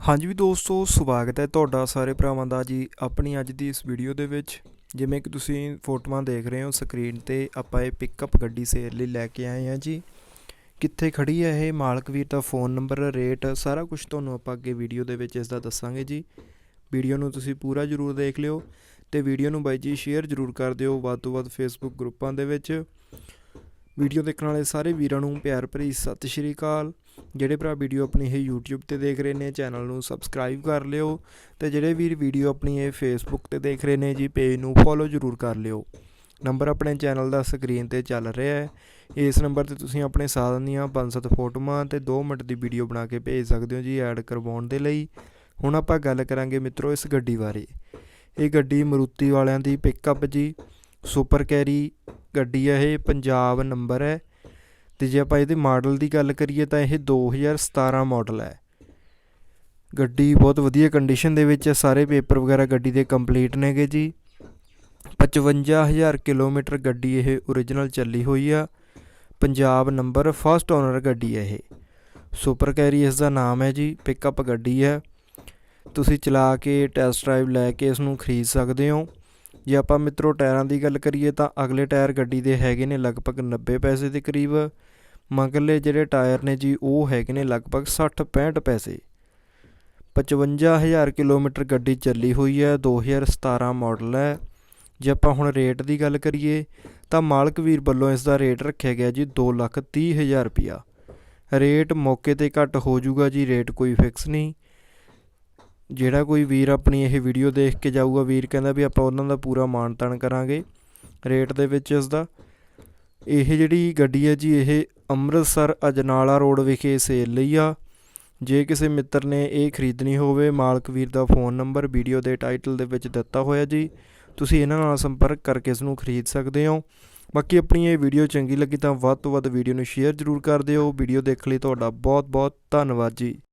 ਹਾਂਜੀ ਵੀ ਦੋਸਤੋ, ਸਵਾਗਤ ਹੈ ਤੁਹਾਡਾ ਸਾਰੇ ਭਰਾਵਾਂ ਦਾ ਜੀ ਆਪਣੀ ਅੱਜ ਦੀ ਇਸ ਵੀਡੀਓ ਦੇ ਵਿੱਚ। ਜਿਵੇਂ ਕਿ ਤੁਸੀਂ ਫੋਟੋਆਂ ਦੇਖ ਰਹੇ ਹੋ ਸਕਰੀਨ ਤੇ, ਆਪਾਂ ਇਹ ਪਿਕਅਪ ਗੱਡੀ ਸੇਲ ਲਈ ਲੈ ਕੇ ਆਏ ਹਾਂ ਜੀ। ਕਿੱਥੇ ਖੜੀ ਹੈ ਇਹ ਮਾਲਕ ਵੀਰ ਦਾ ਫੋਨ ਨੰਬਰ ਰੇਟ ਸਾਰਾ ਕੁਝ ਤੁਹਾਨੂੰ ਆਪਾਂ ਅੱਗੇ ਵੀਡੀਓ ਦੇ ਵਿੱਚ ਇਸ ਦਾ ਦੱਸਾਂਗੇ ਜੀ। ਵੀਡੀਓ ਨੂੰ ਤੁਸੀਂ ਪੂਰਾ ਜ਼ਰੂਰ ਦੇਖ ਲਿਓ ਤੇ ਵੀਡੀਓ ਨੂੰ ਬਾਈ ਜੀ ਸ਼ੇਅਰ ਜ਼ਰੂਰ ਕਰ ਦਿਓ, ਵੱਧ ਤੋਂ ਵੱਧ ਫੇਸਬੁੱਕ ਗਰੁੱਪਾਂ ਦੇ ਵਿੱਚ। ਵੀਡੀਓ ਦੇਖਣ ਵਾਲੇ ਸਾਰੇ ਵੀਰਾਂ ਨੂੰ ਪਿਆਰ ਭਰੀ ਸਤਿ ਸ਼੍ਰੀ ਅਕਾਲ। ਜਿਹੜੇ ਭਰਾ ਵੀਡੀਓ ਆਪਣੀ ਇਹ YouTube ਤੇ ਦੇਖ ਰਹੇ ਨੇ, ਚੈਨਲ ਨੂੰ ਸਬਸਕ੍ਰਾਈਬ ਕਰ ਲਿਓ ਤੇ ਜਿਹੜੇ ਵੀਰ ਵੀਡੀਓ ਆਪਣੀ ਇਹ Facebook ਤੇ ਦੇਖ ਰਹੇ ਨੇ ਜੀ ਪੇਜ ਨੂੰ ਫੋਲੋ ਜ਼ਰੂਰ ਕਰ ਲਿਓ। ਨੰਬਰ ਆਪਣੇ ਚੈਨਲ ਦਾ ਸਕਰੀਨ ਤੇ ਚੱਲ ਰਿਹਾ ਹੈ। ਇਸ ਨੰਬਰ ਤੇ ਤੁਸੀਂ ਆਪਣੇ ਸਾਧਨ ਦੀਆਂ ਪੰਜ ਸੱਤ ਫੋਟੋਆਂ ਤੇ 2 ਮਿੰਟ ਦੀ ਵੀਡੀਓ ਬਣਾ ਕੇ ਭੇਜ ਸਕਦੇ ਹੋ ਜੀ ਐਡ ਕਰਵਾਉਣ ਦੇ ਲਈ। ਹੁਣ ਆਪਾਂ ਗੱਲ ਕਰਾਂਗੇ ਮਿੱਤਰੋ ਇਸ ਗੱਡੀ ਬਾਰੇ। ਇਹ ਗੱਡੀ ਮਰੂਤੀ ਵਾਲਿਆਂ ਦੀ ਪਿਕਅਪ ਜੀ ਸੁਪਰ ਕੈਰੀ ਗੱਡੀ ਹੈ ਇਹ ਪੰਜਾਬ ਨੰਬਰ ਹੈ ਤੇ ਜੇ ਆਪਾਂ ਇਹਦੇ ਮਾਡਲ ਦੀ ਗੱਲ ਕਰੀਏ ਤਾਂ ਇਹ 2017 ਮਾਡਲ ਹੈ। ਗੱਡੀ ਬਹੁਤ ਵਧੀਆ ਕੰਡੀਸ਼ਨ ਦੇ ਵਿੱਚ ਹੈ, ਸਾਰੇ ਪੇਪਰ ਵਗੈਰਾ ਗੱਡੀ ਦੇ ਕੰਪਲੀਟ ਨੇਗੇ ਜੀ। 55000 ਕਿਲੋਮੀਟਰ ਗੱਡੀ ਇਹ origignal ਚੱਲੀ ਹੋਈ ਆ। ਪੰਜਾਬ ਨੰਬਰ ਫਸਟ ਓਨਰ ਗੱਡੀ ਹੈ ਇਹ। ਸੁਪਰ ਕੈਰੀ ਇਸ ਦਾ ਨਾਮ ਹੈ ਜੀ ਪਿਕਅਪ ਗੱਡੀ ਹੈ। ਤੁਸੀਂ ਚਲਾ ਕੇ ਟੈਸਟ ਡਰਾਈਵ ਲੈ ਕੇ ਇਸ ਨੂੰ ਖਰੀਦ ਸਕਦੇ ਹੋ। ਜੇ ਆਪਾਂ ਮਿੱਤਰੋ ਟਾਇਰਾਂ ਦੀ ਗੱਲ ਕਰੀਏ ਤਾਂ ਅਗਲੇ ਟਾਇਰ ਗੱਡੀ ਦੇ ਹੈਗੇ ਨੇ ਲਗਭਗ 90 ਪੈਸੇ ਦੇ ਕਰੀਬ। ਮਗਰਲੇ ਜਿਹੜੇ ਟਾਇਰ ਨੇ ਜੀ, ਉਹ ਹੈਗੇ ਨੇ ਲਗਭਗ 60 65 ਪੈਸੇ। 55000 ਕਿਲੋਮੀਟਰ ਗੱਡੀ ਚੱਲੀ ਹੋਈ ਹੈ 2017 ਮਾਡਲ ਹੈ। ਜੇ ਆਪਾਂ ਹੁਣ ਰੇਟ ਦੀ ਗੱਲ ਕਰੀਏ ਤਾਂ ਮਾਲਕ ਵੀਰ ਵੱਲੋਂ ਇਸ ਦਾ ਰੇਟ ਰੱਖਿਆ ਗਿਆ ਜੀ 230000 ਰੁਪਿਆ ਰੇਟ ਮੌਕੇ ਤੇ ਘੱਟ ਹੋ ਜਾਊਗਾ ਜੀ, ਰੇਟ ਕੋਈ ਫਿਕਸ ਨਹੀਂ। ਜਿਹੜਾ ਕੋਈ ਵੀਰ ਆਪਣੀ ਇਹ ਵੀਡੀਓ ਦੇਖ ਕੇ ਜਾਊਗਾ, ਵੀਰ ਕਹਿੰਦਾ ਵੀ ਆਪਾਂ ਉਹਨਾਂ ਦਾ ਪੂਰਾ ਮਾਣ-ਤਾਣ ਕਰਾਂਗੇ ਰੇਟ ਦੇ ਵਿੱਚ ਇਸ ਦਾ। ਇਹ ਜਿਹੜੀ ਗੱਡੀ ਹੈ ਜੀ, ਇਹ ਅੰਮ੍ਰਿਤਸਰ ਅਜਨਾਲਾ ਰੋਡ ਵਿਖੇ ਸੇਲ ਲਈ ਆ। ਜੇ ਕਿਸੇ ਮਿੱਤਰ ਨੇ ਇਹ ਖਰੀਦਣੀ ਹੋਵੇ, ਮਾਲਕ ਵੀਰ ਦਾ ਫੋਨ ਨੰਬਰ ਵੀਡੀਓ ਦੇ ਟਾਈਟਲ ਦੇ ਵਿੱਚ ਦਿੱਤਾ ਹੋਇਆ ਜੀ। ਤੁਸੀਂ ਇਹਨਾਂ ਨਾਲ ਸੰਪਰਕ ਕਰਕੇ ਇਸ ਨੂੰ ਖਰੀਦ ਸਕਦੇ ਹੋ। ਬਾਕੀ ਆਪਣੀ ਇਹ ਵੀਡੀਓ ਚੰਗੀ ਲੱਗੀ ਤਾਂ ਵੱਧ ਤੋਂ ਵੱਧ ਵੀਡੀਓ ਨੂੰ ਸ਼ੇਅਰ ਜ਼ਰੂਰ ਕਰ ਦਿਓ। ਵੀਡੀਓ ਦੇਖਣ ਲਈ ਤੁਹਾਡਾ ਬਹੁਤ ਬਹੁਤ ਧੰਨਵਾਦ ਜੀ।